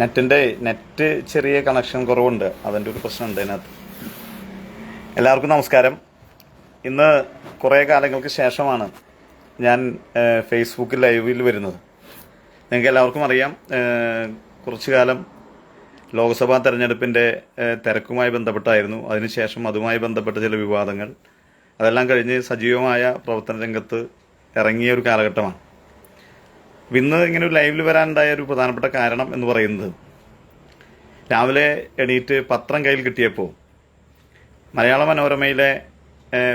നെറ്റിന്റെ നെറ്റ് ചെറിയ കണക്ഷൻ കുറവുണ്ട്. അതിന്റെ ഒരു പ്രശ്നമുണ്ട് അതിനകത്ത്. എല്ലാവർക്കും നമസ്കാരം. ഇന്ന് കുറേ കാലങ്ങൾക്ക് ശേഷമാണ് ഞാൻ ഫേസ്ബുക്ക് ലൈവിൽ വരുന്നത്. നിങ്ങൾക്ക് എല്ലാവർക്കും അറിയാം കുറച്ചു കാലം ലോക്സഭാ തെരഞ്ഞെടുപ്പിന്റെ തിരക്കുമായി ബന്ധപ്പെട്ടായിരുന്നു. അതിനുശേഷം അതുമായി ബന്ധപ്പെട്ട ചില വിവാദങ്ങൾ. അതെല്ലാം കഴിഞ്ഞ് സജീവമായ പ്രവർത്തന രംഗത്ത് ഇറങ്ങിയ ഒരു കാലഘട്ടമാണ്. ഇന്ന് ഇങ്ങനെ ഒരു ലൈവിൽ വരാനുണ്ടായ ഒരു പ്രധാനപ്പെട്ട കാരണം എന്ന് പറയുന്നത് രാവിലെ എണീറ്റ് പത്രം കയ്യിൽ കിട്ടിയപ്പോൾ മലയാള മനോരമയിലെ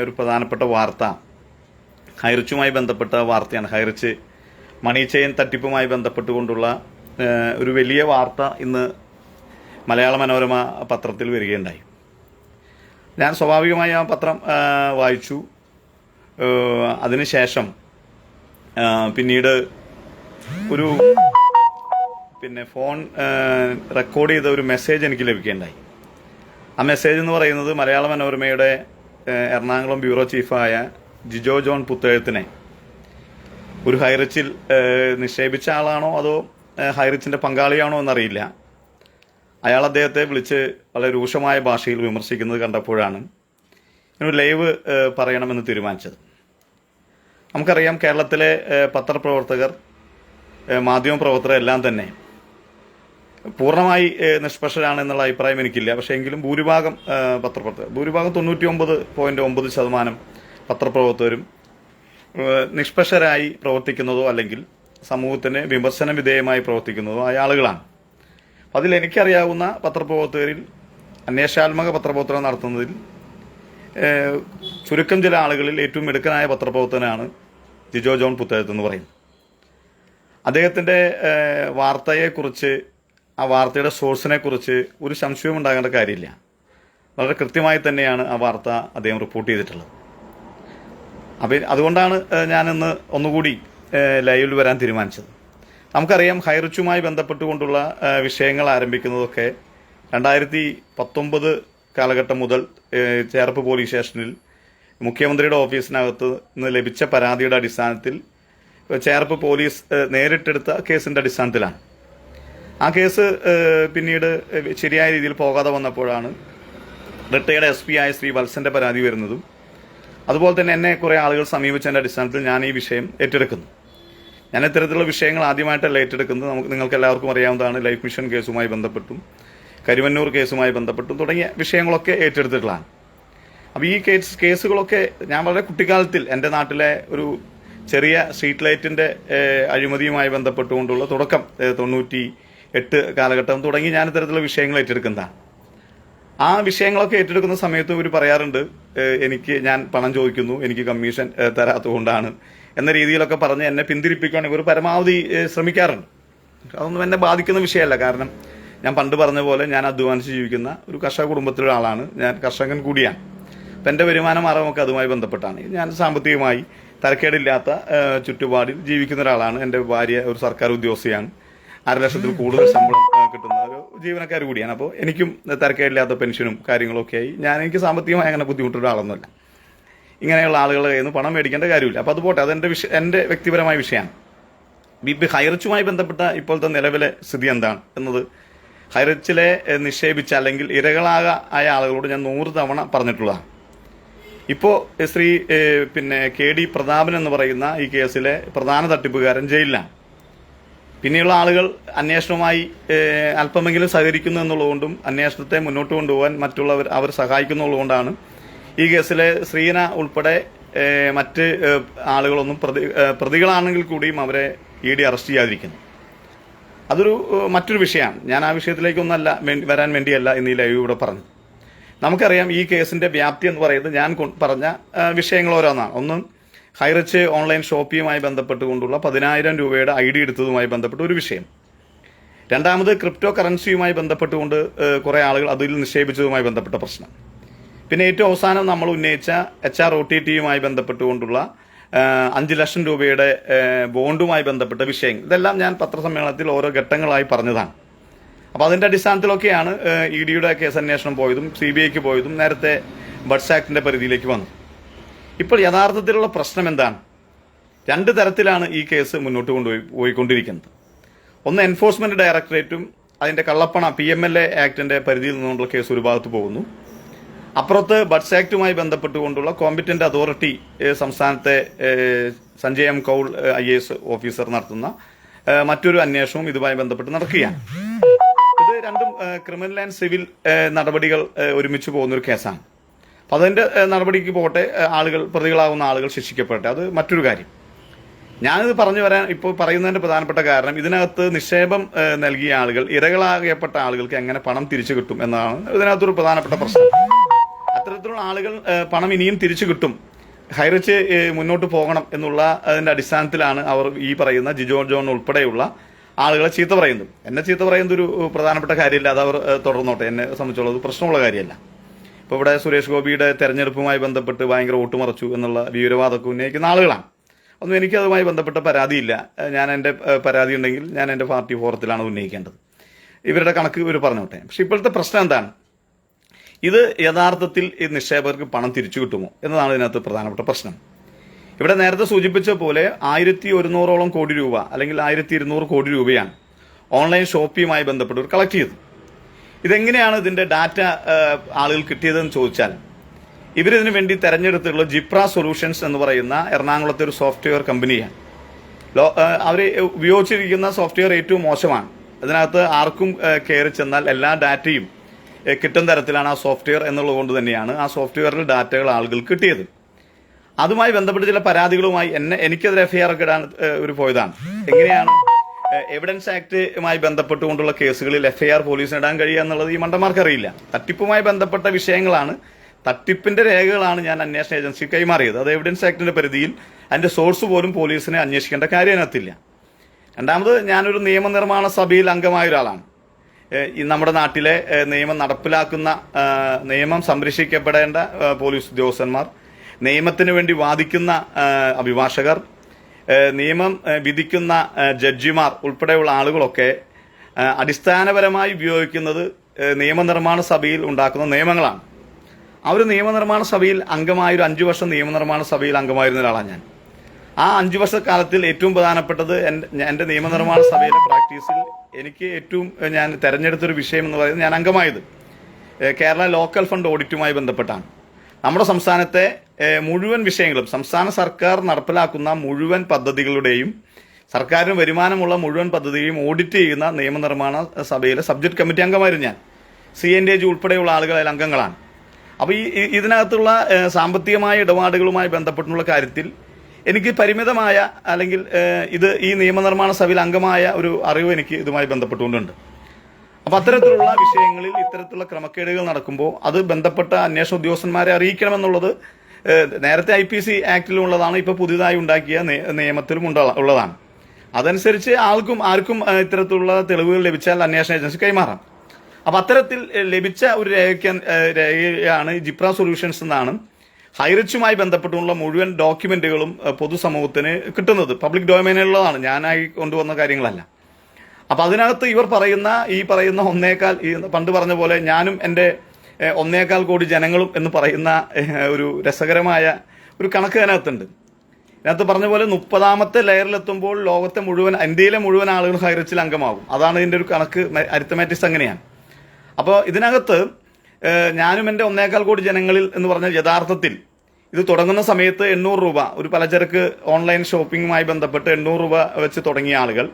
ഒരു പ്രധാനപ്പെട്ട വാർത്ത ഹൈറിച്ചുമായി ബന്ധപ്പെട്ട വാർത്തയാണ്. ഹൈറിച്ച് മണി ചെയിൻ തട്ടിപ്പുമായി ബന്ധപ്പെട്ടുകൊണ്ടുള്ള ഒരു വലിയ വാർത്ത ഇന്ന് മലയാള മനോരമ പത്രത്തിൽ വരികയുണ്ടായി. ഞാൻ സ്വാഭാവികമായി ആ പത്രം വായിച്ചു. അതിനുശേഷം പിന്നീട് ഒരു പിന്നെ ഫോൺ റെക്കോർഡ് ചെയ്ത ഒരു മെസ്സേജ് എനിക്ക് ലഭിക്കുകയുണ്ടായി. ആ മെസ്സേജ് എന്ന് പറയുന്നത് മലയാള മനോരമയുടെ എറണാകുളം ബ്യൂറോ ചീഫായ ജിജോ ജോൺ പുത്തേഴത്തിനെ ഒരു ഹൈറിച്ചിൽ നിക്ഷേപിച്ച ആളാണോ അതോ ഏഹ്, ഹൈറിച്ചിന്റെ പങ്കാളിയാണോ എന്നറിയില്ല. അയാൾ അദ്ദേഹത്തെ വിളിച്ച് വളരെ രൂക്ഷമായ ഭാഷയിൽ വിമർശിക്കുന്നത് കണ്ടപ്പോഴാണ് ഞാനൊരു ലൈവ് പറയണമെന്ന് തീരുമാനിച്ചത്. നമുക്കറിയാം കേരളത്തിലെ പത്രപ്രവർത്തകർ ഏഹ്, മാധ്യമപ്രവർത്തകർ എല്ലാം തന്നെ പൂർണമായി നിഷ്പക്ഷരാണ് എന്നുള്ള അഭിപ്രായം എനിക്കില്ല. പക്ഷേ എങ്കിലും ഭൂരിഭാഗം പത്രപ്രവർത്തകർ ഭൂരിഭാഗം തൊണ്ണൂറ്റി ഒമ്പത് പോയിന്റ് ഒമ്പത് ശതമാനം പത്രപ്രവർത്തകരും നിഷ്പക്ഷരായി പ്രവർത്തിക്കുന്നതോ അല്ലെങ്കിൽ സമൂഹത്തിന് വിമർശന വിധേയമായി പ്രവർത്തിക്കുന്നതോ ആയ ആളുകളാണ്. അപ്പം അതിൽ എനിക്കറിയാവുന്ന പത്രപ്രവർത്തകരിൽ അന്വേഷണാത്മക പത്രപ്രവർത്തനം നടത്തുന്നതിൽ ചുരുക്കം ചില ആളുകളിൽ ഏറ്റവും മിടുക്കനായ പത്രപ്രവർത്തനാണ് ജിജോ ജോൺ പുത്തേഴത്ത് എന്ന് പറയുന്നത് അദ്ദേഹത്തിന്റെ ഏഹ്, വാർത്തയെക്കുറിച്ച് ആ വാർത്തയുടെ സോഴ്സിനെ കുറിച്ച് ഒരു സംശയവും ഉണ്ടാകേണ്ട കാര്യമില്ല. വളരെ കൃത്യമായി തന്നെയാണ് ആ വാർത്ത അദ്ദേഹം റിപ്പോർട്ട് ചെയ്തിട്ടുള്ളത്. അപ്പം അതുകൊണ്ടാണ് ഞാനിന്ന് ഒന്നുകൂടി ലൈവിൽ വരാൻ തീരുമാനിച്ചത്. നമുക്കറിയാം ഹൈറിച്ചുമായി ബന്ധപ്പെട്ടുകൊണ്ടുള്ള വിഷയങ്ങൾ ആരംഭിക്കുന്നതൊക്കെ രണ്ടായിരത്തി പത്തൊമ്പത് കാലഘട്ടം മുതൽ ചേർപ്പ് പോലീസ് സ്റ്റേഷനിൽ മുഖ്യമന്ത്രിയുടെ ഓഫീസിനകത്ത് നിന്ന് ലഭിച്ച പരാതിയുടെ അടിസ്ഥാനത്തിൽ ചേർപ്പ് പോലീസ് നേരിട്ടെടുത്ത കേസിന്റെ അടിസ്ഥാനത്തിലാണ്. ആ കേസ് പിന്നീട് ശരിയായ രീതിയിൽ പോകാതെ വന്നപ്പോഴാണ് റിട്ടയർഡ് എസ് പി ആയ ശ്രീ വത്സന്റെ പരാതി വരുന്നതും അതുപോലെ തന്നെ എന്നെ കുറെ ആളുകൾ സമീപിച്ചതിന്റെ അടിസ്ഥാനത്തിൽ ഞാൻ ഈ വിഷയം ഏറ്റെടുക്കുന്നു. ഞാൻ ഇത്തരത്തിലുള്ള വിഷയങ്ങൾ ആദ്യമായിട്ടല്ല ഏറ്റെടുക്കുന്നത്. നമുക്ക് നിങ്ങൾക്ക് എല്ലാവർക്കും അറിയാവുന്നതാണ് ലൈഫ് മിഷൻ കേസുമായി ബന്ധപ്പെട്ടും കരുവന്നൂർ കേസുമായി ബന്ധപ്പെട്ടും തുടങ്ങിയ വിഷയങ്ങളൊക്കെ ഏറ്റെടുത്തിട്ടുള്ളതാണ്. അപ്പോൾ ഈ കേസ് കേസുകളൊക്കെ ഞാൻ വളരെ കുട്ടിക്കാലത്തിൽ എന്റെ നാട്ടിലെ ഒരു ചെറിയ സ്ട്രീറ്റ് ലൈറ്റിന്റെ അഴിമതിയുമായി ബന്ധപ്പെട്ടുകൊണ്ടുള്ള തുടക്കം തൊണ്ണൂറ്റി എട്ട് കാലഘട്ടം തുടങ്ങി ഞാൻ ഇത്തരത്തിലുള്ള വിഷയങ്ങൾ ഏറ്റെടുക്കുന്നതാണ് ആ വിഷയങ്ങളൊക്കെ ഏറ്റെടുക്കുന്ന സമയത്ത് ഇവർ പറയാറുണ്ട് എനിക്ക് ഞാൻ പണം ചോദിക്കുന്നു എനിക്ക് കമ്മീഷൻ തരാത്തതുകൊണ്ടാണ് എന്ന രീതിയിലൊക്കെ പറഞ്ഞ് എന്നെ പിന്തിരിപ്പിക്കാൻ ഇവർ പരമാവധി ശ്രമിക്കാറുണ്ട്. അതൊന്നും എന്നെ ബാധിക്കുന്ന വിഷയമല്ല. കാരണം ഞാൻ പണ്ട് പറഞ്ഞ പോലെ ഞാൻ അധ്വാനിച്ച് ജീവിക്കുന്ന ഒരു കർഷക കുടുംബത്തിലെ ആളാണ്. ഞാൻ കർഷകൻ കൂടിയാണ്. അപ്പം എന്റെ വരുമാന മാർഗമൊക്കെ അതുമായി ബന്ധപ്പെട്ടാണ്. ഞാൻ സാമ്പത്തികമായി തരക്കേടില്ലാത്ത ചുറ്റുപാടിൽ ജീവിക്കുന്ന ഒരാളാണ് എന്റെ ഭാര്യ ഒരു സർക്കാർ ഉദ്യോഗസ്ഥയാണ്. അര ലക്ഷത്തിൽ കൂടുതൽ ശമ്പളം കിട്ടുന്ന ഒരു ജീവനക്കാർ കൂടിയാണ്. അപ്പോൾ എനിക്കും തരക്കേടില്ലാത്ത പെൻഷനും കാര്യങ്ങളൊക്കെ ആയി. ഞാൻ എനിക്ക് സാമ്പത്തികമായി അങ്ങനെ ബുദ്ധിമുട്ടുള്ള ആളൊന്നുമല്ല ഇങ്ങനെയുള്ള ആളുകളുടെ കയ്യിൽ നിന്ന് പണം മേടിക്കേണ്ട കാര്യമില്ല. അപ്പോൾ അത് പോട്ടെ അതെന്റെ വിഷ എന്റെ വ്യക്തിപരമായ വിഷയമാണ്. ബി ഹൈറച്ചുമായി ബന്ധപ്പെട്ട ഇപ്പോഴത്തെ നിലവിലെ സ്ഥിതി എന്താണ് എന്നത് ഹൈറച്ചിലെ നിക്ഷേപിച്ച അല്ലെങ്കിൽ ഇരകളാകായ ആളുകളോട് ഞാൻ നൂറ് തവണ പറഞ്ഞിട്ടുള്ളതാണ്. ഇപ്പോൾ ശ്രീ പിന്നെ കെ ഡി പ്രതാപൻ എന്ന് പറയുന്ന ഈ കേസിലെ പ്രധാന തട്ടിപ്പുകാരൻ ജയിലിലാണ്. പിന്നെയുള്ള ആളുകൾ അന്വേഷണവുമായി അല്പമെങ്കിലും സഹകരിക്കുന്നു എന്നുള്ളതുകൊണ്ടും അന്വേഷണത്തെ മുന്നോട്ട് കൊണ്ടുപോകാൻ മറ്റുള്ളവർ അവർ സഹായിക്കുന്നുള്ളതുകൊണ്ടാണ് ഈ കേസിലെ ശ്രീന ഉൾപ്പെടെ മറ്റ് ആളുകളൊന്നും പ്രതി പ്രതികളാണെങ്കിൽ കൂടിയും അവരെ ഇ ഡി അറസ്റ്റ് ചെയ്യാതിരിക്കുന്നു. അതൊരു മറ്റൊരു വിഷയമാണ്. ഞാൻ ആ വിഷയത്തിലേക്കൊന്നല്ല വരാൻ വേണ്ടിയല്ല ഇന്ന് ഈ ലൈവ് ഇവിടെ പറഞ്ഞു നമുക്കറിയാം ഈ കേസിന്റെ വ്യാപ്തി എന്ന് പറയുന്നത് ഞാൻ പറഞ്ഞ വിഷയങ്ങൾ ഓരോന്നാണ്. ഒന്ന് ഹൈറച്ച് ഓൺലൈൻ ഷോപ്പിയുമായി ബന്ധപ്പെട്ടുകൊണ്ടുള്ള പതിനായിരം രൂപയുടെ ഐ ഡി എടുത്തതുമായി ബന്ധപ്പെട്ട ഒരു വിഷയം. രണ്ടാമത് ക്രിപ്റ്റോ കറൻസിയുമായി ബന്ധപ്പെട്ടുകൊണ്ട് കുറെ ആളുകൾ അതിൽ നിക്ഷേപിച്ചതുമായി ബന്ധപ്പെട്ട പ്രശ്നം. പിന്നെ ഏറ്റവും അവസാനം നമ്മൾ ഉന്നയിച്ച എച്ച് ആർ ഒ ടി ടിയുമായി ബന്ധപ്പെട്ടുകൊണ്ടുള്ള അഞ്ച് ലക്ഷം രൂപയുടെ ബോണ്ടുമായി ബന്ധപ്പെട്ട വിഷയങ്ങൾ. ഇതെല്ലാം ഞാൻ പത്രസമ്മേളനത്തിൽ ഓരോ ഘട്ടങ്ങളായി പറഞ്ഞതാണ്. അപ്പോൾ അതിന്റെ അടിസ്ഥാനത്തിലൊക്കെയാണ് ഇ ഡിയുടെ കേസ് അന്വേഷണം പോയതും സി ബി ഐക്ക് പോയതും നേരത്തെ ബഡ്സ് പരിധിയിലേക്ക് വന്നു. ഇപ്പോൾ യഥാർത്ഥത്തിലുള്ള പ്രശ്നം എന്താണ്? രണ്ട് തരത്തിലാണ് ഈ കേസ് മുന്നോട്ട് കൊണ്ടുപോയി പോയിക്കൊണ്ടിരിക്കുന്നത്. ഒന്ന് എൻഫോഴ്സ്മെന്റ് ഡയറക്ടറേറ്റും അതിന്റെ കള്ളപ്പണ പി എം എൽ എ ആക്ടിന്റെ പരിധിയിൽ നിന്നുകൊണ്ടുള്ള കേസ് ഒരു ഭാഗത്ത് പോകുന്നു. അപ്പുറത്ത് ബഡ്സ് ആക്ടുമായി ബന്ധപ്പെട്ടുകൊണ്ടുള്ള കോമ്പിറ്റന്റ് അതോറിറ്റി സംസ്ഥാനത്തെ Sanjay M Kaul I officer നടത്തുന്ന മറ്റൊരു അന്വേഷണവും ഇതുമായി ബന്ധപ്പെട്ട് നടക്കുകയാണ്. രണ്ടും ക്രിമിനൽ ആൻഡ് സിവിൽ നടപടികൾ ഒരുമിച്ച് പോകുന്ന ഒരു കേസാണ്. അപ്പൊ അതിന്റെ നടപടിക്ക് പോകട്ടെ ആളുകൾ പ്രതികളാവുന്ന ആളുകൾ ശിക്ഷിക്കപ്പെട്ടെ അത് മറ്റൊരു കാര്യം. ഞാനിത് പറഞ്ഞു വരാൻ ഇപ്പോൾ പറയുന്നതിന്റെ പ്രധാനപ്പെട്ട കാരണം ഇതിനകത്ത് നിക്ഷേപം നൽകിയ ആളുകൾ ഇരകളാകപ്പെട്ട ആളുകൾക്ക് എങ്ങനെ പണം തിരിച്ചു കിട്ടും എന്നതാണ് ഇതിനകത്തൊരു പ്രധാനപ്പെട്ട പ്രശ്നം. അത്തരത്തിലുള്ള ആളുകൾ പണം ഇനിയും തിരിച്ചു കിട്ടും. ഹൈറിച്ച് മുന്നോട്ട് പോകണം എന്നുള്ള അതിന്റെ അടിസ്ഥാനത്തിലാണ് അവർ ഈ പറയുന്ന ജിജോ ജോൺ ഉൾപ്പെടെയുള്ള ആളുകളെ ചീത്ത പറയുന്നു. എന്നെ ചീത്ത പറയുന്നത് ഒരു പ്രധാനപ്പെട്ട കാര്യമില്ല. അത് അവർ തുടർന്നോട്ടെ. എന്നെ സംബന്ധിച്ചുള്ളത് പ്രശ്നമുള്ള കാര്യമല്ല. ഇപ്പോൾ ഇവിടെ സുരേഷ് ഗോപിയുടെ തെരഞ്ഞെടുപ്പുമായി ബന്ധപ്പെട്ട് ഭയങ്കര വോട്ടുമറച്ചു എന്നുള്ള വീരവാദമൊക്കെ ഉന്നയിക്കുന്ന ആളുകളാണ്. ഒന്നും എനിക്ക് അതുമായി ബന്ധപ്പെട്ട പരാതിയില്ല. ഞാൻ എന്റെ പരാതി ഉണ്ടെങ്കിൽ ഞാൻ എന്റെ പാർട്ടി ഫോറത്തിലാണ് ഉന്നയിക്കേണ്ടത്. ഇവരുടെ കണക്ക് ഇവർ പറഞ്ഞോട്ടെ. പക്ഷെ ഇപ്പോഴത്തെ പ്രശ്നം എന്താണ്? ഇത് യഥാർത്ഥത്തിൽ ഈ നിക്ഷേപകർക്ക് പണം തിരിച്ചു കിട്ടുമോ? എന്നതാണ് ഇതിനകത്ത് പ്രധാനപ്പെട്ട പ്രശ്നം. ഇവിടെ നേരത്തെ സൂചിപ്പിച്ച പോലെ ആയിരത്തി ഒരുന്നൂറോളം കോടി രൂപ അല്ലെങ്കിൽ ആയിരത്തി ഇരുന്നൂറ് കോടി രൂപയാണ് ഓൺലൈൻ ഷോപ്പിയുമായി ബന്ധപ്പെട്ടവർ കളക്ട് ചെയ്തത്. ഇതെങ്ങനെയാണ് ഇതിന്റെ ഡാറ്റ ആളുകൾ കിട്ടിയതെന്ന് ചോദിച്ചാൽ ഇവരിതിനു വേണ്ടി തെരഞ്ഞെടുത്തിട്ടുള്ള ജിപ്ര സൊല്യൂഷൻസ് എന്ന് പറയുന്ന എറണാകുളത്തെ ഒരു സോഫ്റ്റ്വെയർ കമ്പനിയാണ് ലോ അവർ ഉപയോഗിച്ചിരിക്കുന്ന സോഫ്റ്റ്വെയർ ഏറ്റവും മോശമാണ്. അതിനകത്ത് ആർക്കും കയറി ചെന്നാൽ എല്ലാ ഡാറ്റയും കിട്ടുന്ന തരത്തിലാണ് ആ സോഫ്റ്റ്വെയർ എന്നുള്ളത് കൊണ്ട് തന്നെയാണ് ആ സോഫ്റ്റ്വെയറിൽ ഡാറ്റകൾ ആളുകൾ കിട്ടിയത്. അതുമായി ബന്ധപ്പെട്ട് ചില പരാതികളുമായി എന്നെ എനിക്കെതിരെ എഫ്ഐആർ ഒക്കെ ഇടാൻ ഒരു പോയതാണ്. എങ്ങനെയാണ് എവിഡൻസ് ആക്ടുമായി ബന്ധപ്പെട്ടുകൊണ്ടുള്ള കേസുകളിൽ എഫ്ഐആർ പോലീസിന് ഇടാൻ കഴിയുക എന്നുള്ളത് ഈ മണ്ടന്മാർക്ക് അറിയില്ല. തട്ടിപ്പുമായി ബന്ധപ്പെട്ട വിഷയങ്ങളാണ്. തട്ടിപ്പിന്റെ രേഖകളാണ് ഞാൻ അന്വേഷണ ഏജൻസി കൈമാറിയത്. അത് എവിഡൻസ് ആക്ടിന്റെ പരിധിയിൽ അതിന്റെ സോഴ്സ് പോലും പോലീസിനെ അന്വേഷിക്കേണ്ട കാര്യം അതിനകത്തില്ല. രണ്ടാമത് ഞാനൊരു നിയമനിർമ്മാണ സഭയിൽ അംഗമായ ഒരാളാണ്. നമ്മുടെ നാട്ടിലെ നിയമം നടപ്പിലാക്കുന്ന നിയമം സംരക്ഷിക്കപ്പെടേണ്ട പോലീസ് ഉദ്യോഗസ്ഥന്മാർ നിയമത്തിന് വേണ്ടി വാദിക്കുന്ന അഭിഭാഷകർ നിയമം വിധിക്കുന്ന ജഡ്ജിമാർ ഉൾപ്പെടെയുള്ള ആളുകളൊക്കെ അടിസ്ഥാനപരമായി ഉപയോഗിക്കുന്നത് നിയമനിർമ്മാണ സഭയിൽ ഉണ്ടാക്കുന്ന നിയമങ്ങളാണ്. ആ ഒരു നിയമനിർമ്മാണ സഭയിൽ അംഗമായൊരു അഞ്ചു വർഷം നിയമനിർമ്മാണ സഭയിൽ അംഗമായിരുന്ന ഒരാളാണ് ഞാൻ. ആ അഞ്ചു വർഷക്കാലത്തിൽ ഏറ്റവും പ്രധാനപ്പെട്ടത് എന്റെ നിയമനിർമ്മാണ സഭയിലെ പ്രാക്ടീസിൽ എനിക്ക് ഏറ്റവും ഞാൻ തെരഞ്ഞെടുത്തൊരു വിഷയം എന്ന് പറയുന്നത് ഞാൻ അംഗമായത് കേരള ലോക്കൽ ഫണ്ട് ഓഡിറ്റുമായി ബന്ധപ്പെട്ടാണ്. നമ്മുടെ സംസ്ഥാനത്തെ മുഴുവൻ വിഷയങ്ങളും സംസ്ഥാന സർക്കാർ നടപ്പിലാക്കുന്ന മുഴുവൻ പദ്ധതികളുടെയും സർക്കാരിന് വരുമാനമുള്ള മുഴുവൻ പദ്ധതിയും ഓഡിറ്റ് ചെയ്യുന്ന നിയമനിർമ്മാണ സഭയിലെ സബ്ജക്ട് കമ്മിറ്റി അംഗമായിരുന്നു ഞാൻ. സി എൻ ഡി എജ് ഉൾപ്പെടെയുള്ള അതിൽ അംഗങ്ങളാണ്. അപ്പോൾ ഈ ഇതിനകത്തുള്ള സാമ്പത്തികമായ ഇടപാടുകളുമായി ബന്ധപ്പെട്ടുള്ള കാര്യത്തിൽ എനിക്ക് പരിമിതമായ അല്ലെങ്കിൽ ഇത് ഈ നിയമനിർമ്മാണ സഭയിൽ അംഗമായ ഒരു അറിവ് എനിക്ക് ഇതുമായി ബന്ധപ്പെട്ടുകൊണ്ടുണ്ട്. അപ്പോൾ അത്തരത്തിലുള്ള വിഷയങ്ങളിൽ ഇത്തരത്തിലുള്ള ക്രമക്കേടുകൾ നടക്കുമ്പോൾ അത് ബന്ധപ്പെട്ട അന്വേഷണ ഉദ്യോഗസ്ഥന്മാരെ അറിയിക്കണമെന്നുള്ളത് നേരത്തെ ഐ പി സി ആക്ടിലുള്ളതാണ് ഇപ്പൊ പുതിയതായി ഉണ്ടാക്കിയ നിയമത്തിലും ഉള്ളതാണ്. അതനുസരിച്ച് ആൾക്കും ആർക്കും ഇത്തരത്തിലുള്ള തെളിവുകൾ ലഭിച്ചാൽ അന്വേഷണ ഏജൻസി കൈമാറാം. അപ്പൊ അത്തരത്തിൽ ലഭിച്ച ഒരു രേഖയ്ക്ക് രേഖയാണ് ജിപ്ര സൊല്യൂഷൻസ് എന്നാണ് ഹൈറിച്ചുമായി ബന്ധപ്പെട്ടുള്ള മുഴുവൻ ഡോക്യുമെന്റുകളും പൊതുസമൂഹത്തിന് കിട്ടുന്നത്. പബ്ലിക് ഡൊമൈനിലുള്ളതാണ്. ഞാനായി കൊണ്ടുവന്ന കാര്യങ്ങളല്ല. അപ്പൊ അതിനകത്ത് ഇവർ പറയുന്ന ഈ പറയുന്ന ഒന്നേക്കാൾ ഈ പണ്ട് പറഞ്ഞ പോലെ ഞാനും എന്റെ ഏഹ്, ഒന്നേക്കാൽ കോടി ജനങ്ങളും എന്ന് പറയുന്ന ഒരു രസകരമായ ഒരു കണക്ക് അതിനകത്തുണ്ട്. ഇതിനകത്ത് പറഞ്ഞ പോലെ മുപ്പതാമത്തെ ലെയറിലെത്തുമ്പോൾ ലോകത്തെ മുഴുവൻ ഇന്ത്യയിലെ മുഴുവൻ ആളുകൾ ഹൈറച്ചിൽ അംഗമാകും. അതാണ് ഇതിന്റെ ഒരു കണക്ക് അരിത്തമാറ്റിക്സ് അങ്ങനെയാണ്. അപ്പോൾ ഇതിനകത്ത് ഞാനും എന്റെ ഒന്നേകാൽ കോടി ജനങ്ങളിൽ എന്ന് പറഞ്ഞ യഥാർത്ഥത്തിൽ ഇത് തുടങ്ങുന്ന സമയത്ത് എണ്ണൂറ് രൂപ ഒരു പലചരക്ക് ഓൺലൈൻ ഷോപ്പിംഗുമായി ബന്ധപ്പെട്ട് എണ്ണൂറ് രൂപ വെച്ച് തുടങ്ങിയ ആളുകൾ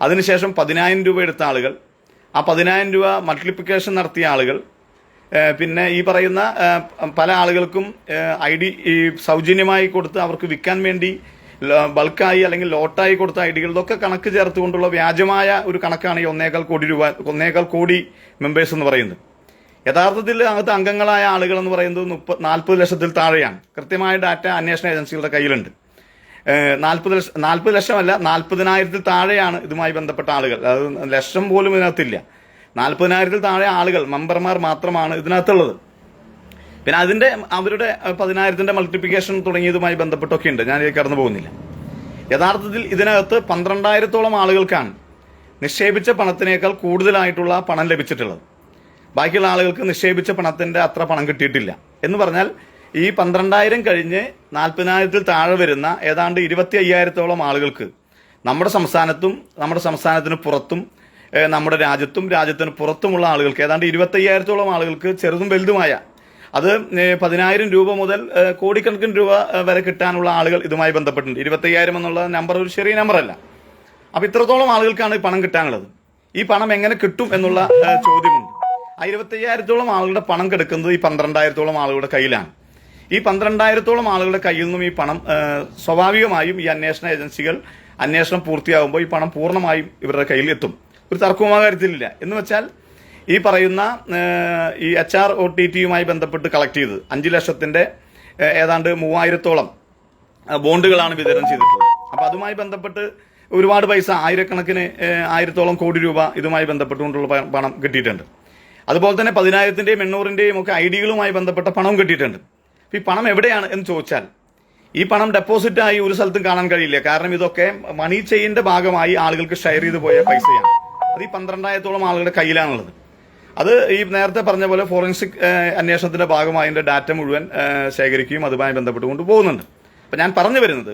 അതിനുശേഷം പതിനായിരം രൂപ എടുത്ത ആളുകൾ ആ പതിനായിരം രൂപ മൾട്ടിപ്ലിക്കേഷൻ നടത്തിയ ആളുകൾ പിന്നെ ഈ പറയുന്ന പല ആളുകൾക്കും ഐ ഡി ഈ സൗജന്യമായി കൊടുത്ത് അവർക്ക് വിൽക്കാൻ വേണ്ടി ബൾക്കായി അല്ലെങ്കിൽ ലോട്ടായി കൊടുത്ത ഐ ഡികൾ ഇതൊക്കെ കണക്ക് ചേർത്തുകൊണ്ടുള്ള വ്യാജമായ ഒരു കണക്കാണ് ഈ ഒന്നേകാൽ കോടി രൂപ ഒന്നേകാൽ കോടി മെമ്പേഴ്സ് എന്ന് പറയുന്നത്. യഥാർത്ഥത്തിൽ അകത്ത് അംഗങ്ങളായ ആളുകൾ എന്ന് പറയുന്നത് മുപ്പത് നാൽപ്പത് ലക്ഷത്തിൽ താഴെയാണ്. കൃത്യമായ ഡാറ്റ അന്വേഷണ ഏജൻസികളുടെ കയ്യിലുണ്ട്. നാൽപ്പത് ലക്ഷം നാൽപ്പത് ലക്ഷമല്ല നാൽപ്പതിനായിരത്തിൽ താഴെയാണ് ഇതുമായി ബന്ധപ്പെട്ട ആളുകൾ. അത് ലക്ഷം പോലും ഇതിനകത്തില്ല. നാൽപ്പതിനായിരത്തിൽ താഴെ ആളുകൾ മെമ്പർമാർ മാത്രമാണ് ഇതിനകത്തുള്ളത്. പിന്നെ അതിന്റെ അവരുടെ പതിനായിരത്തിന്റെ മൾട്ടിപ്ലിക്കേഷൻ തുടങ്ങിയതുമായി ബന്ധപ്പെട്ടൊക്കെ ഉണ്ട് ഞാൻ കടന്നു പോകുന്നില്ല. യഥാർത്ഥത്തിൽ ഇതിനകത്ത് പന്ത്രണ്ടായിരത്തോളം ആളുകൾക്കാണ് നിക്ഷേപിച്ച പണത്തിനേക്കാൾ കൂടുതലായിട്ടുള്ള പണം ലഭിച്ചിട്ടുള്ളത്. ബാക്കിയുള്ള ആളുകൾക്ക് നിക്ഷേപിച്ച പണത്തിന്റെ അത്ര പണം കിട്ടിയിട്ടില്ല. എന്ന് പറഞ്ഞാൽ ഈ പന്ത്രണ്ടായിരം കഴിഞ്ഞ് നാൽപ്പതിനായിരത്തിൽ താഴെ വരുന്ന ഏതാണ്ട് ഇരുപത്തി അയ്യായിരത്തോളം ആളുകൾക്ക് നമ്മുടെ സംസ്ഥാനത്തും നമ്മുടെ സംസ്ഥാനത്തിന് പുറത്തും നമ്മുടെ രാജ്യത്തും രാജ്യത്തിന് പുറത്തുമുള്ള ആളുകൾക്ക് ഏതാണ്ട് ഇരുപത്തയ്യായിരത്തോളം ആളുകൾക്ക് ചെറുതും വലുതുമായ അത് പതിനായിരം രൂപ മുതൽ കോടിക്കണക്കിന് രൂപ വരെ കിട്ടാനുള്ള ആളുകൾ ഇതുമായി ബന്ധപ്പെട്ടിട്ടുണ്ട്. ഇരുപത്തയ്യായിരം എന്നുള്ള നമ്പർ ഒരു ചെറിയ നമ്പറല്ല അപ്പം ഇത്രത്തോളം ആളുകൾക്കാണ് ഈ പണം കിട്ടാനുള്ളത്. ഈ പണം എങ്ങനെ കിട്ടും എന്നുള്ള ചോദ്യമുണ്ട്. ആ ഇരുപത്തയ്യായിരത്തോളം ആളുകളുടെ പണം കിടക്കുന്നത് ഈ പന്ത്രണ്ടായിരത്തോളം ആളുകളുടെ കയ്യിലാണ്. ഈ പന്ത്രണ്ടായിരത്തോളം ആളുകളുടെ കയ്യിൽ നിന്നും ഈ പണം സ്വാഭാവികമായും ഈ അന്വേഷണ ഏജൻസികൾ അന്വേഷണം പൂർത്തിയാകുമ്പോൾ ഈ പണം പൂർണമായും ഇവരുടെ കയ്യിൽ എത്തും. ഒരു തർക്കവും കാര്യത്തിലില്ല. എന്ന് വെച്ചാൽ ഈ പറയുന്ന ഈ എച്ച് ആർ ഒ ടി ടിയുമായി ബന്ധപ്പെട്ട് കളക്ട് ചെയ്തത് അഞ്ച് ലക്ഷത്തിന്റെ ഏതാണ്ട് മൂവായിരത്തോളം ബോണ്ടുകളാണ് വിതരണം ചെയ്തിട്ടുള്ളത്. അപ്പോൾ അതുമായി ബന്ധപ്പെട്ട് ഒരുപാട് പൈസ ആയിരക്കണക്കിന് ആയിരത്തോളം കോടി രൂപ ഇതുമായി ബന്ധപ്പെട്ടുകൊണ്ടുള്ള പണം കിട്ടിയിട്ടുണ്ട്. അതുപോലെ തന്നെ പതിനായിരത്തിന്റെയും എണ്ണൂറിന്റെയും ഒക്കെ ഐ ഡികളുമായി ബന്ധപ്പെട്ട പണവും കിട്ടിയിട്ടുണ്ട്. ഈ പണം എവിടെയാണ് എന്ന് ചോദിച്ചാൽ ഈ പണം ഡെപ്പോസിറ്റായി ഒരു സ്ഥലത്തും കാണാൻ കഴിയില്ല. കാരണം ഇതൊക്കെ മണി ചെയിന്റെ ഭാഗമായി ആളുകൾക്ക് ഷെയർ ചെയ്തു പോയ പൈസയാണ്. അത് ഈ പന്ത്രണ്ടായിരത്തോളം ആളുകളുടെ കയ്യിലാണുള്ളത്. അത് ഈ നേരത്തെ പറഞ്ഞ പോലെ ഫോറൻസിക് അന്വേഷണത്തിന്റെ ഭാഗമായി അതിന്റെ ഡാറ്റ മുഴുവൻ ശേഖരിക്കുകയും അതുമായി ബന്ധപ്പെട്ടുകൊണ്ട് പോകുന്നുണ്ട്. അപ്പൊ ഞാൻ പറഞ്ഞു വരുന്നത്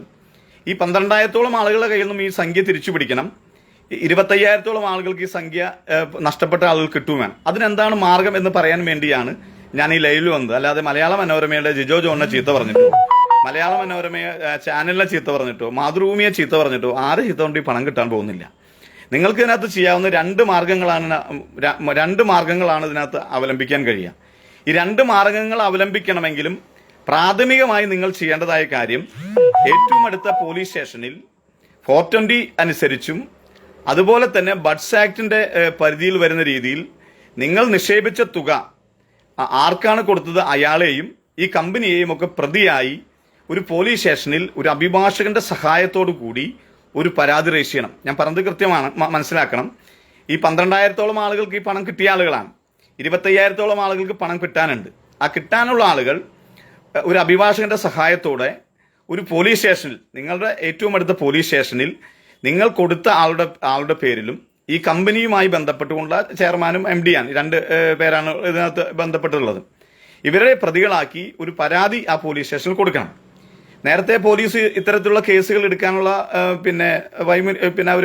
ഈ പന്ത്രണ്ടായിരത്തോളം ആളുകളുടെ കയ്യിൽ നിന്നും ഈ സംഖ്യ തിരിച്ചു പിടിക്കണം ഇരുപത്തയ്യായിരത്തോളം ആളുകൾക്ക് ഈ സംഖ്യ നഷ്ടപ്പെട്ട ആളുകൾ കിട്ടും വേണം. അതിനെന്താണ് മാർഗം എന്ന് പറയാൻ വേണ്ടിയാണ് ഞാൻ ഈ ലൈവിൽ വന്നത്. അല്ലാതെ മലയാള മനോരമയുടെ ജിജോ ജോണിനെ ചീത്ത പറഞ്ഞിട്ടോ മലയാള മനോരമയെ ചാനലിനെ ചീത്ത പറഞ്ഞിട്ടോ മാതൃഭൂമിയെ ചീത്ത പറഞ്ഞിട്ടോ ആരെ ചീത്ത കൊണ്ട് ഈ പണം കിട്ടാൻ പോകുന്നില്ല. നിങ്ങൾക്ക് ഇതിനകത്ത് ചെയ്യാവുന്ന രണ്ട് മാർഗങ്ങളാണ് രണ്ട് മാർഗങ്ങളാണ് ഇതിനകത്ത് അവലംബിക്കാൻ കഴിയുക. ഈ രണ്ട് മാർഗങ്ങൾ അവലംബിക്കണമെങ്കിലും പ്രാഥമികമായി നിങ്ങൾ ചെയ്യേണ്ടതായ കാര്യം ഏറ്റവും അടുത്ത പോലീസ് സ്റ്റേഷനിൽ ഫോർ ട്വന്റി അനുസരിച്ചും അതുപോലെ തന്നെ ബഡ്സ് ആക്ടിന്റെ പരിധിയിൽ വരുന്ന രീതിയിൽ നിങ്ങൾ നിക്ഷേപിച്ച തുക ആർക്കാണ് കൊടുത്തത്? അയാളെയും ഈ കമ്പനിയെയും ഒക്കെ പ്രതിയായി ഒരു പോലീസ് സ്റ്റേഷനിൽ ഒരു അഭിഭാഷകന്റെ സഹായത്തോടു കൂടി ഒരു പരാതി രജിസ്റ്റർ ചെയ്യണം. ഞാൻ പറഞ്ഞത് കൃത്യമാണ് മനസ്സിലാക്കണം. ഈ പന്ത്രണ്ടായിരത്തോളം ആളുകൾക്ക് ഈ പണം കിട്ടിയ ആളുകളാണ്. ഇരുപത്തയ്യായിരത്തോളം ആളുകൾക്ക് പണം കിട്ടാനുണ്ട്. ആ കിട്ടാനുള്ള ആളുകൾ ഒരു അഭിഭാഷകന്റെ സഹായത്തോടെ ഒരു പോലീസ് സ്റ്റേഷനിൽ നിങ്ങളുടെ ഏറ്റവും അടുത്ത പോലീസ് സ്റ്റേഷനിൽ നിങ്ങൾ കൊടുത്ത ആളുടെ ആളുടെ പേരിലും ഈ കമ്പനിയുമായി ബന്ധപ്പെട്ടുകൊണ്ടുള്ള ചെയർമാനും എം ഡിയാണ് രണ്ട് പേരാണ് ഇതിനകത്ത് ബന്ധപ്പെട്ടുള്ളത്. ഇവരെ പ്രതികളാക്കി ഒരു പരാതി ആ പോലീസ് സ്റ്റേഷനിൽ കൊടുക്കണം. നേരത്തെ പോലീസ് ഇത്തരത്തിലുള്ള കേസുകൾ എടുക്കാനുള്ള പിന്നെ വൈമു പിന്നെ അവർ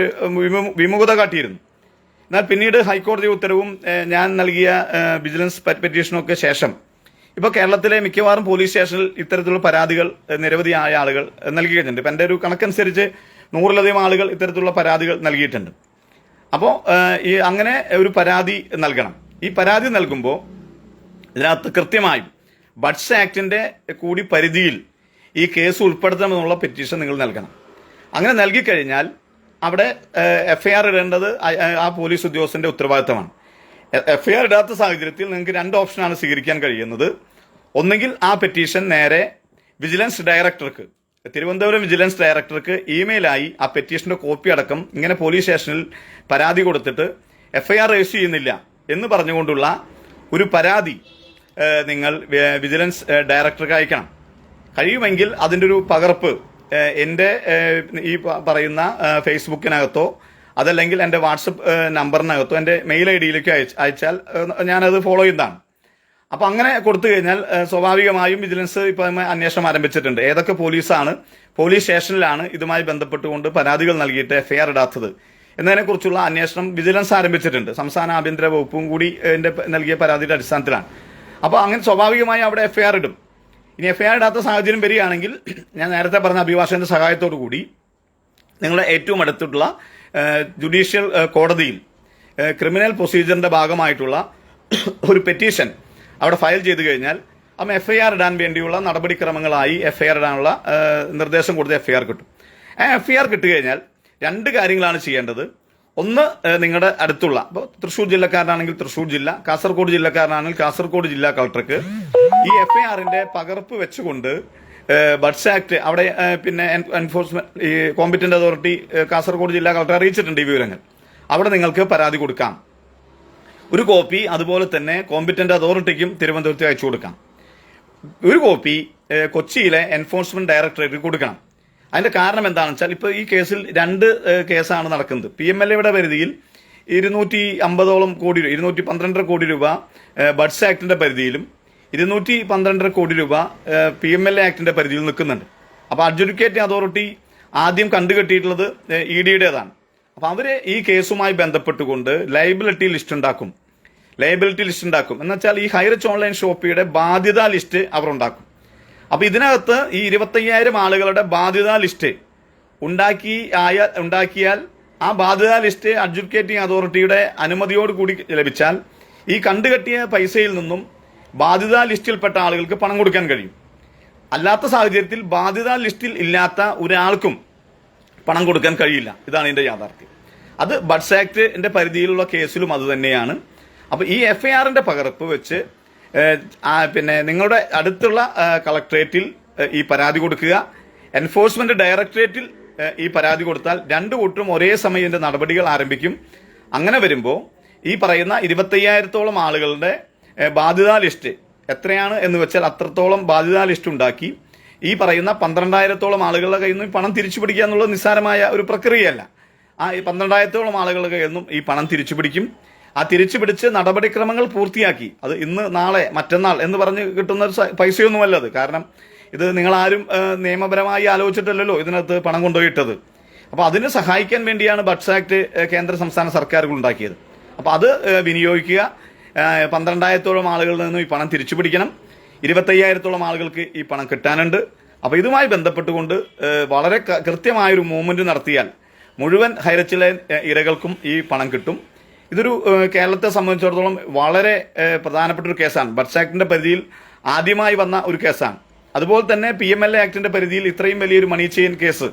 വിമുഖത കാട്ടിയിരുന്നു. എന്നാൽ പിന്നീട് ഹൈക്കോടതി ഉത്തരവും ഞാൻ നൽകിയ വിജിലൻസ് പെറ്റീഷനൊക്കെ ശേഷം. ഇപ്പോൾ കേരളത്തിലെ മിക്കവാറും പോലീസ് സ്റ്റേഷനിൽ ഇത്തരത്തിലുള്ള പരാതികൾ നിരവധിയായ ആളുകൾ നൽകി കഴിഞ്ഞിട്ടുണ്ട് ഇപ്പം എന്റെ ഒരു കണക്കനുസരിച്ച് നൂറിലധികം ആളുകൾ ഇത്തരത്തിലുള്ള പരാതികൾ നൽകിയിട്ടുണ്ട്. അപ്പോൾ ഈ അങ്ങനെ ഒരു പരാതി നൽകണം. ഈ പരാതി നൽകുമ്പോൾ ഇതിനകത്ത് കൃത്യമായും ബഡ്സ് ആക്ടിന്റെ കൂടി പരിധിയിൽ ഈ കേസ് ഉൾപ്പെടുത്തണമെന്നുള്ള പെറ്റീഷൻ നിങ്ങൾ നൽകണം. അങ്ങനെ നൽകിക്കഴിഞ്ഞാൽ അവിടെ എഫ് ആർ ഇടേണ്ടത് ആ- പോലീസ് ഉദ്യോഗസ്ഥന്റെ ഉത്തരവാദിത്തമാണ്. എഫ് ആർ ഇടാത്ത സാഹചര്യത്തിൽ നിങ്ങൾക്ക് രണ്ട് ഓപ്ഷനാണ് സ്വീകരിക്കാൻ കഴിയുന്നത്. ഒന്നുകിൽ ആ പെറ്റീഷൻ നേരെ വിജിലൻസ് ഡയറക്ടർക്ക് തിരുവനന്തപുരം വിജിലൻസ് ഡയറക്ടർക്ക് ഇമെയിലായി ആ പെറ്റീഷന്റെ കോപ്പി അടക്കം ഇങ്ങനെ പോലീസ് സ്റ്റേഷനിൽ പരാതി കൊടുത്തിട്ട് എഫ് ആർ രജിസ്റ്റർ ചെയ്യുന്നില്ല എന്ന് പറഞ്ഞുകൊണ്ടുള്ള ഒരു പരാതി നിങ്ങൾ വിജിലൻസ് ഡയറക്ടർക്ക് അയക്കണം. കഴിയുമെങ്കിൽ അതിന്റെ ഒരു പകർപ്പ് എന്റെ ഈ പറയുന്ന ഫേസ്ബുക്കിനകത്തോ അതല്ലെങ്കിൽ എന്റെ വാട്സപ്പ് നമ്പറിനകത്തോ എന്റെ മെയിൽ ഐ ഡിയിലേക്ക് അയച്ച് അയച്ചാൽ ഞാനത് ഫോളോ ചെയ്യുന്നതാണ്. അപ്പോൾ അങ്ങനെ കൊടുത്തു കഴിഞ്ഞാൽ സ്വാഭാവികമായും വിജിലൻസ് ഇപ്പം അന്വേഷണം ആരംഭിച്ചിട്ടുണ്ട്. ഏതൊക്കെ പോലീസാണ് പോലീസ് സ്റ്റേഷനിലാണ് ഇതുമായി ബന്ധപ്പെട്ടുകൊണ്ട് പരാതികൾ നൽകിയിട്ട് എഫ്ഐആർ ഇടാത്തത് എന്നതിനെക്കുറിച്ചുള്ള അന്വേഷണം വിജിലൻസ് ആരംഭിച്ചിട്ടുണ്ട്. സംസ്ഥാന ആഭ്യന്തര വകുപ്പും കൂടി എന്റെ നൽകിയ പരാതിയുടെ അടിസ്ഥാനത്തിലാണ്. അപ്പോൾ അങ്ങനെ സ്വാഭാവികമായി അവിടെ എഫ്ഐആർ ഇടും. ഇനി എഫ്ഐആർ ഇടാത്ത സാഹചര്യം വരികയാണെങ്കിൽ ഞാൻ നേരത്തെ പറഞ്ഞ അഭിഭാഷകന്റെ സഹായത്തോടു കൂടി നിങ്ങളുടെ ഏറ്റവും അടുത്തുള്ള ജുഡീഷ്യൽ കോടതിയിൽ ക്രിമിനൽ പ്രൊസീജിയറിന്റെ ഭാഗമായിട്ടുള്ള ഒരു പെറ്റീഷൻ അവിടെ ഫയൽ ചെയ്തു കഴിഞ്ഞാൽ അപ്പം എഫ് ഐ ആർ ഇടാൻ വേണ്ടിയുള്ള നടപടിക്രമങ്ങളായി എഫ് ഐ ആർ ഇടാനുള്ള നിർദ്ദേശം കൊടുത്ത് എഫ് ഐ ആർ കിട്ടും. ആ എഫ് ഐ ആർ കിട്ടുകഴിഞ്ഞാൽ രണ്ട് കാര്യങ്ങളാണ് ചെയ്യേണ്ടത്. ഒന്ന് നിങ്ങളുടെ അടുത്തുള്ള. ഇപ്പോൾ തൃശ്ശൂർ ജില്ലക്കാരനാണെങ്കിൽ തൃശ്ശൂർ ജില്ല കാസർഗോഡ് ജില്ലക്കാരനാണെങ്കിൽ കാസർഗോഡ് ജില്ലാ കളക്ടർക്ക്. ഈ എഫ് ഐ ആറിന്റെ പകർപ്പ് വെച്ചുകൊണ്ട് ബഡ്സ് ആക്ട് അവിടെ പിന്നെ എൻഫോഴ്സ്മെന്റ് ഈ കോമ്പിറ്റന്റ് അതോറിറ്റി കാസർഗോഡ് ജില്ലാ കളക്ടർ അറിയിച്ചിട്ടുണ്ട് ഈ വിവരങ്ങൾ. അവിടെ നിങ്ങൾക്ക് പരാതി കൊടുക്കാം. ഒരു കോപ്പി അതുപോലെ തന്നെ കോമ്പിറ്റന്റ് അതോറിറ്റിക്കും തിരുവനന്തപുരത്ത് അയച്ചു കൊടുക്കാം. ഒരു കോപ്പി കൊച്ചിയിലെ എൻഫോഴ്സ്മെന്റ് ഡയറക്ടറേറ്റ് കൊടുക്കണം. അതിന്റെ കാരണം എന്താണെന്ന് വെച്ചാൽ ഇപ്പോൾ ഈ കേസിൽ രണ്ട് കേസാണ് നടക്കുന്നത്. പി എം എൽ എയുടെ പരിധിയിൽ ഇരുന്നൂറ്റി അമ്പതോളം കോടി രൂപ ഇരുന്നൂറ്റി പന്ത്രണ്ടര കോടി രൂപ ബഡ്സ് ആക്ടിന്റെ പരിധിയിലും ഇരുന്നൂറ്റി പന്ത്രണ്ടര കോടി രൂപ പി എം എൽ എ ആക്ടിന്റെ പരിധിയിൽ നിൽക്കുന്നുണ്ട്. അപ്പോൾ അഡ്ജുഡിക്കേറ്റിംഗ് അതോറിറ്റി ആദ്യം കണ്ടുകെട്ടിയിട്ടുള്ളത് ഇ ഡിയുടേതാണ് അപ്പോൾ അവർ ഈ കേസുമായി ബന്ധപ്പെട്ടുകൊണ്ട് ലൈബിലിറ്റി ലിസ്റ്റ് ഉണ്ടാക്കും. ലൈബിലിറ്റി ലിസ്റ്റ് ഉണ്ടാക്കും. എന്നുവെച്ചാൽ ഈ ഹൈറച്ച് ഓൺലൈൻ ഷോപ്പിയുടെ ബാധ്യതാ ലിസ്റ്റ് അവർ ഉണ്ടാക്കും അപ്പൊ ഇതിനകത്ത് ഈ ഇരുപത്തയ്യായിരം ആളുകളുടെ ബാധ്യതാ ലിസ്റ്റ് ഉണ്ടാക്കി ആയ ഉണ്ടാക്കിയാൽ ആ ബാധ്യതാ ലിസ്റ്റ് അഡ്ജുക്കേറ്റിംഗ് അതോറിറ്റിയുടെ അനുമതിയോട് കൂടി ലഭിച്ചാൽ ഈ കണ്ടുകെട്ടിയ പൈസയിൽ നിന്നും ബാധ്യതാ ലിസ്റ്റിൽപ്പെട്ട ആളുകൾക്ക് പണം കൊടുക്കാൻ കഴിയും. അല്ലാത്ത സാഹചര്യത്തിൽ ബാധ്യതാ ലിസ്റ്റിൽ ഇല്ലാത്ത ഒരാൾക്കും പണം കൊടുക്കാൻ കഴിയില്ല. ഇതാണ് ഇതിന്റെ യാഥാർത്ഥ്യം. അത് ബഡ്സ് ആക്ടിന്റെ പരിധിയിലുള്ള കേസിലും അത് തന്നെയാണ്. അപ്പൊ ഈ എഫ് ഐ പകർപ്പ് വെച്ച് പിന്നെ നിങ്ങളുടെ അടുത്തുള്ള കളക്ട്രേറ്റിൽ ഈ പരാതി കൊടുക്കുക. എൻഫോഴ്സ്മെന്റ് ഡയറക്ടറേറ്റിൽ ഈ പരാതി കൊടുത്താൽ രണ്ടു കൂട്ടരും ഒരേ സമയം നടപടികൾ ആരംഭിക്കും. അങ്ങനെ വരുമ്പോൾ ഈ പറയുന്ന ഇരുപത്തയ്യായിരത്തോളം ആളുകളുടെ ബാധ്യതാ ലിസ്റ്റ് എത്രയാണ് എന്ന് വെച്ചാൽ അത്രത്തോളം ബാധ്യതാ ലിസ്റ്റ് ഉണ്ടാക്കി. ഈ പറയുന്ന പന്ത്രണ്ടായിരത്തോളം ആളുകളുടെ കയ്യിൽ നിന്ന് പണം തിരിച്ചു പിടിക്കുക എന്നുള്ളത് നിസ്സാരമായ ഒരു പ്രക്രിയയല്ല. ആ പന്ത്രണ്ടായിരത്തോളം ആളുകളുടെ കയ്യിൽ നിന്നും ഈ പണം തിരിച്ചു പിടിക്കും. ആ തിരിച്ചു പിടിച്ച് നടപടിക്രമങ്ങൾ പൂർത്തിയാക്കി. അത് ഇന്ന് നാളെ മറ്റന്നാൾ എന്ന് പറഞ്ഞ് കിട്ടുന്ന ഒരു പൈസയൊന്നുമല്ല അത്. കാരണം ഇത് നിങ്ങൾ ആരും നിയമപരമായി ആലോചിച്ചിട്ടല്ലല്ലോ ഇതിനകത്ത് പണം കൊണ്ടുപോയിട്ടത്. അപ്പോൾ അതിന് സഹായിക്കാൻ വേണ്ടിയാണ് ബഡ്സ് ആക്ട് കേന്ദ്ര സംസ്ഥാന സർക്കാരുകൾ ഉണ്ടാക്കിയത്. അപ്പൊ അത് വിനിയോഗിക്കുക. പന്ത്രണ്ടായിരത്തോളം ആളുകളിൽ നിന്നും ഈ പണം തിരിച്ചു പിടിക്കണം ഇരുപത്തയ്യായിരത്തോളം ആളുകൾക്ക് ഈ പണം കിട്ടാനുണ്ട്. അപ്പോൾ ഇതുമായി ബന്ധപ്പെട്ടുകൊണ്ട് വളരെ കൃത്യമായൊരു മൂവ്മെന്റ് നടത്തിയാൽ മുഴുവൻ ഹൈറച്ചിലെ ഇരകൾക്കും ഈ പണം കിട്ടും. ഇതൊരു കേരളത്തെ സംബന്ധിച്ചിടത്തോളം വളരെ പ്രധാനപ്പെട്ട ഒരു കേസാണ്. ബഡ്സ് ആക്ടിന്റെ പരിധിയിൽ ആദ്യമായി വന്ന ഒരു കേസാണ്. അതുപോലെ തന്നെ പി എം എൽ എ ആക്ടിന്റെ പരിധിയിൽ ഇത്രയും വലിയൊരു money chain case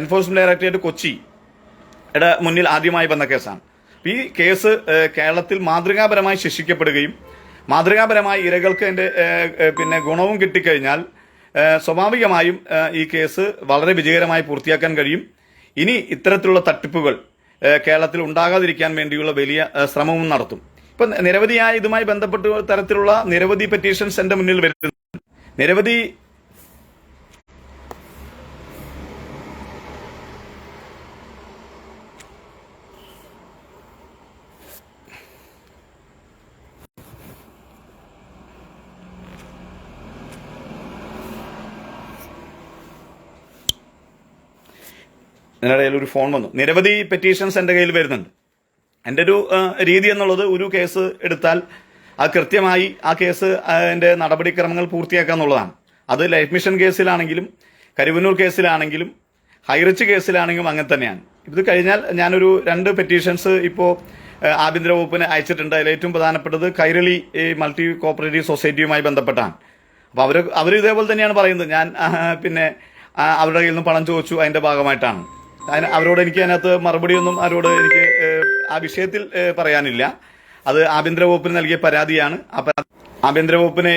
enforcement directorate Kochi മുന്നിൽ ആദ്യമായി വന്ന കേസാണ്. ഈ കേസ് കേരളത്തിൽ മാതൃകാപരമായി ശിക്ഷിക്കപ്പെടുകയും മാതൃകാപരമായി ഇരകൾക്ക് അതിന്റെ പിന്നെ ഗുണവും കിട്ടിക്കഴിഞ്ഞാൽ സ്വാഭാവികമായും ഈ കേസ് വളരെ വിജയകരമായി പൂർത്തിയാക്കാൻ കഴിയും. ഇനി ഇത്തരത്തിലുള്ള തട്ടിപ്പുകൾ കേരളത്തിൽ ഉണ്ടാകാതിരിക്കാൻ വേണ്ടിയുള്ള വലിയ ശ്രമവും നടത്തും. ഇപ്പൊ നിരവധിയായ ഇതുമായി ബന്ധപ്പെട്ട തരത്തിലുള്ള നിരവധി പെറ്റീഷൻസ് എന്റെ മുന്നിൽ വരുന്നു നിരവധി ഇതിനിടയിൽ ഒരു ഫോൺ വന്നു. നിരവധി പെറ്റീഷൻസ് എന്റെ കയ്യിൽ വരുന്നുണ്ട്. എന്റെ ഒരു രീതി എന്നുള്ളത് ഒരു കേസ് എടുത്താൽ ആ കൃത്യമായി ആ കേസ് അതിന്റെ നടപടിക്രമങ്ങൾ പൂർത്തിയാക്കുക എന്നുള്ളതാണ്. അത് ലൈഫ് മിഷൻ കേസിലാണെങ്കിലും കരുവന്നൂർ കേസിലാണെങ്കിലും ഹൈറിച്ച് കേസിലാണെങ്കിലും അങ്ങനെ തന്നെയാണ്. ഇത് കഴിഞ്ഞാൽ ഞാനൊരു രണ്ട് പെറ്റീഷൻസ് ഇപ്പോൾ ആഭ്യന്തര വകുപ്പിന് അയച്ചിട്ടുണ്ട്. അതിൽ ഏറ്റവും പ്രധാനപ്പെട്ടത് കൈരളി മൾട്ടി കോപ്പറേറ്റീവ് സൊസൈറ്റിയുമായി ബന്ധപ്പെട്ടാണ്. അപ്പോൾ അവർ അവർ ഇതേപോലെ തന്നെയാണ് പറയുന്നത്. ഞാൻ പിന്നെ അവരുടെ കയ്യിൽ നിന്ന് പണം ചോദിച്ചു. അതിന്റെ ഭാഗമായിട്ടാണ്. അവരോട് എനിക്ക് അതിനകത്ത് മറുപടിയൊന്നും അവരോട് എനിക്ക് ആ വിഷയത്തിൽ പറയാനില്ല. അത് ആഭ്യന്തര വകുപ്പിന് നൽകിയ പരാതിയാണ്. ആഭ്യന്തര വകുപ്പിന്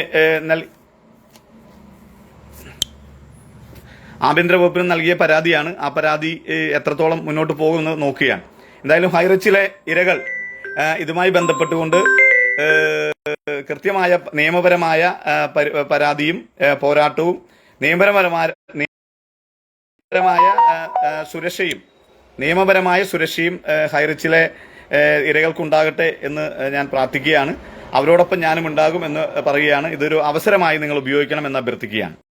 ആഭ്യന്തര വകുപ്പിന് നൽകിയ പരാതിയാണ്. ആ പരാതി എത്രത്തോളം മുന്നോട്ട് പോകുമെന്ന് നോക്കുകയാണ്. എന്തായാലും ഹൈറച്ചിലെ ഇരകൾ ഇതുമായി ബന്ധപ്പെട്ടുകൊണ്ട് കൃത്യമായ നിയമപരമായ പരാതിയും പോരാട്ടവും നിയമപരമായ നിയമപരമായ സുരക്ഷയും നിയമപരമായ സുരക്ഷയും ഹൈറിച്ചിലെ ഇരകൾക്കുണ്ടാകട്ടെ എന്ന് ഞാൻ പ്രാർത്ഥിക്കുകയാണ്. അവരോടൊപ്പം ഞാനും ഉണ്ടാകും എന്ന് പറയുകയാണ്. ഇതൊരു അവസരമായി നിങ്ങൾ ഉപയോഗിക്കണം എന്ന് അഭ്യർത്ഥിക്കുകയാണ്.